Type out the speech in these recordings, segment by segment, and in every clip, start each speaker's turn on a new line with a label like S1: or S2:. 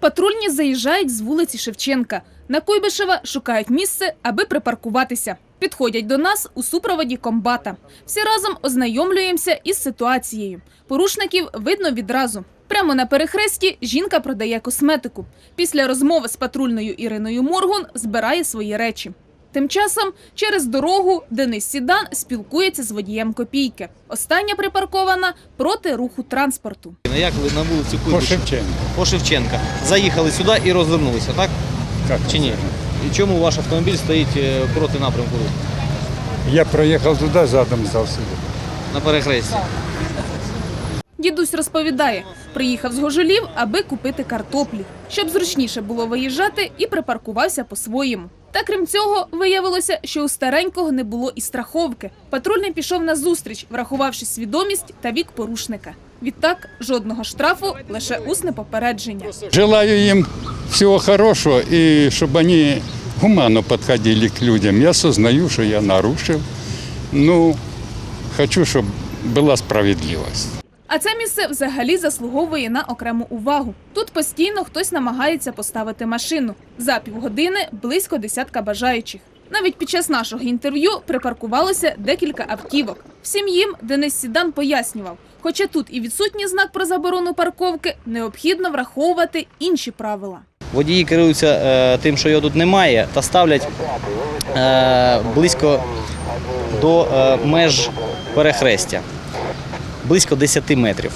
S1: Патрульні заїжджають з вулиці Шевченка. На Куйбишева шукають місце, аби припаркуватися. Підходять до нас у супроводі комбата. Всі разом ознайомлюємося із ситуацією. Порушників видно відразу. Прямо на перехресті жінка продає косметику. Після розмови з патрульною Іриною Моргун збирає свої речі. Тим часом через дорогу Денис Сідан спілкується з водієм копійки. Остання припаркована проти руху транспорту.
S2: Ну, Як ви на вулиці
S3: По? Шевченку.
S2: По Шевченка. Заїхали сюди і розвернулися, так?
S3: Как
S2: Чи ні? І чому ваш автомобіль стоїть е, проти напрямку руху?
S3: Я проехал туда, задом сдал сюда.
S2: На перехресті.
S1: Дідусь розповідає, приїхав з Гожолів, аби купити картоплі, щоб зручніше було виїжджати і припаркувався по-своєму. Та крім цього, виявилося, що у старенького не було і страховки. Патрульний пішов на зустріч, врахувавши свідомість та вік порушника. Відтак жодного штрафу, лише усне попередження.
S3: Желаю им всего хорошего и чтобы они гуманно подходили к людям. Я сознаю, что я нарушил. Ну, хочу, чтобы была справедливость.
S1: А це місце взагалі заслуговує на окрему увагу. Тут постійно хтось намагається поставити машину. За півгодини близько десятка бажаючих. Навіть під час нашого інтерв'ю припаркувалося декілька автівок. Всім їм Денис Сідан пояснював, хоча тут і відсутній знак про заборону парковки, необхідно враховувати інші правила.
S2: Водії керуються е, тим, що його тут немає, та ставлять е, близько до е, меж перехрестя. Близько 10 метрів,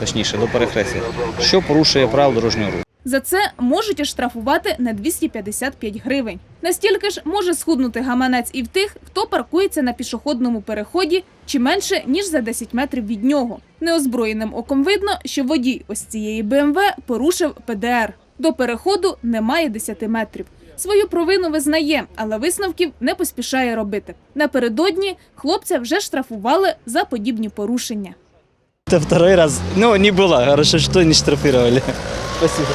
S2: точніше, до перехрестя, що порушує правила дорожнього руху.
S1: За це можуть оштрафувати на 255 гривень. Настільки ж може схуднути гаманець і в тих, хто паркується на пішохідному переході чи менше ніж за 10 метрів від нього. Неозброєним оком видно, що водій ось цієї БМВ порушив ПДР. До переходу немає 10 метрів. Свою провину визнає, але висновків не поспішає робити. Напередодні хлопця вже штрафували за подібні порушення.
S4: Это второй раз. Ну, не было. Хорошо, что не штрафировали. Спасибо.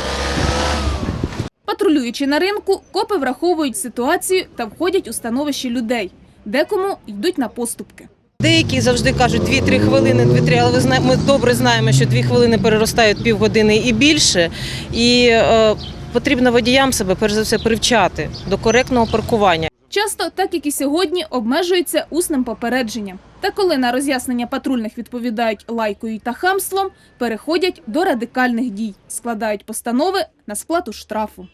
S1: Патрулюючи на ринку, копи враховують ситуацію та входять у становище людей. Декому йдуть на поступки.
S5: Деякі завжди кажуть 2-3 хвилини, 2-3, але ви ми добре знаємо, що 2 хвилини переростають півгодини і більше. І е, потрібно водіям себе перш за все привчати до коректного паркування.
S1: Часто, так як і сьогодні, обмежуються усним попередженням. Та коли на роз'яснення патрульних відповідають лайкою та хамством, переходять до радикальних дій, складають постанови на сплату штрафу.